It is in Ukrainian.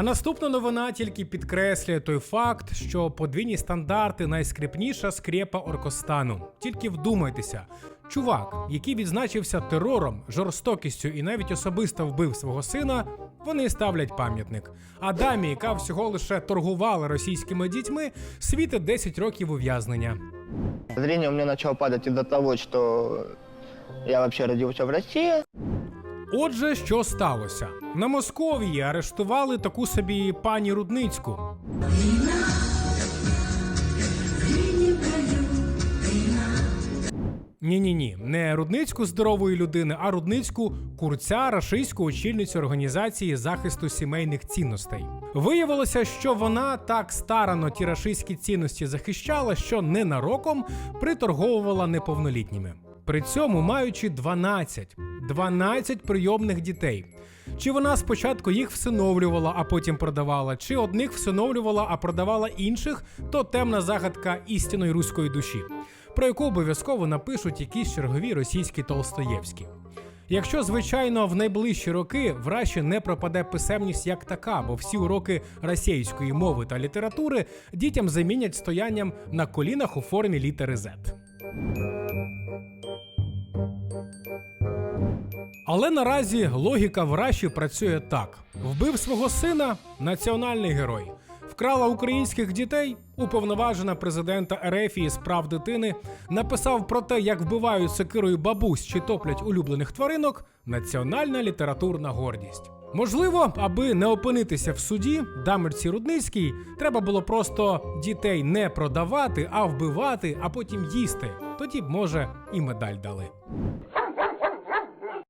А наступна новина тільки підкреслює той факт, що подвійні стандарти найскріпніша скрепа Оркостану. Тільки вдумайтеся, чувак, який відзначився терором, жорстокістю і навіть особисто вбив свого сина, вони ставлять пам'ятник. А дамі, яка всього лише торгувала російськими дітьми, світить 10 років ув'язнення. Зрение у меня начало падать из-за того, что я вообще родился в России. Отже, що сталося? На Московії арештували таку собі пані Рудницьку. Ні, ні, ні, не рудницьку здорової людини, а рудницьку курця, рашистську очільницю організації захисту сімейних цінностей. Виявилося, що вона так старано ті рашистські цінності захищала, що ненароком приторговувала неповнолітніми. При цьому маючи 12, 12 прийомних дітей. Чи вона спочатку їх всиновлювала, а потім продавала, чи одних всиновлювала, а продавала інших, то темна загадка істинної руської душі, про яку обов'язково напишуть якісь чергові російські Толстоєвські. Якщо, звичайно, в найближчі роки в Раші не пропаде писемність як така, бо всі уроки російської мови та літератури дітям замінять стоянням на колінах у формі літери Z. Але наразі логіка в Раші працює так: вбив свого сина національний герой. Вкрала українських дітей, уповноважена президента Ерефії з прав дитини, написав про те, як вбивають сокирою бабусь чи топлять улюблених тваринок. Національна літературна гордість. Можливо, аби не опинитися в суді, дамерці Рудницькій треба було просто дітей не продавати, а вбивати, а потім їсти. Тоді б, може, і медаль дали.